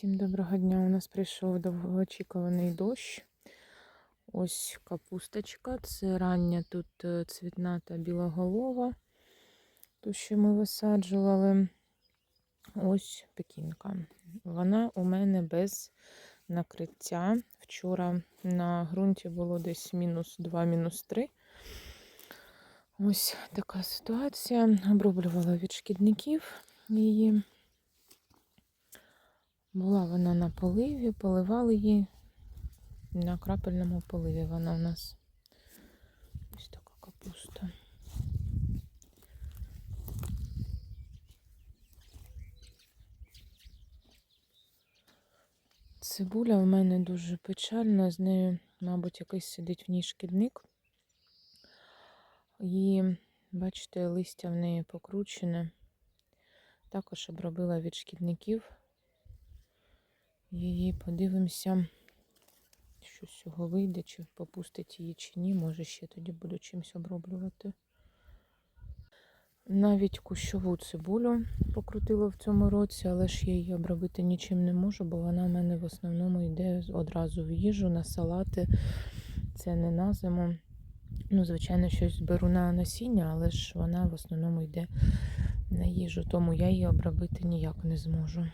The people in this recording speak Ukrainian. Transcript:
Всім доброго дня. У нас прийшов довгоочікуваний дощ. Ось капусточка. Це рання тут е, цвітна та білоголова. Ту, що ми висаджували. Ось пекінка. Вона у мене без накриття. Вчора на ґрунті було десь мінус 2, мінус 3. Ось така ситуація. Оброблювала від шкідників її. Була вона на поливі, поливали її на крапельному поливі. Вона у нас ось така капуста. Цибуля в мене дуже печальна, з нею, мабуть, якийсь сидить в ній шкідник. І, бачите, листя в неї покручене. Також обробила від шкідників її. Подивимося, що з цього вийде, чи попустить її, чи ні. Може, ще тоді буду чимось оброблювати. Навіть кущову цибулю покрутила в цьому році, але ж я її обробити нічим не можу, бо вона в мене в основному йде одразу в їжу, на салати. Це не на зиму. Ну, звичайно, щось беру на насіння, але ж вона в основному йде на їжу, тому я її обробити ніяк не зможу.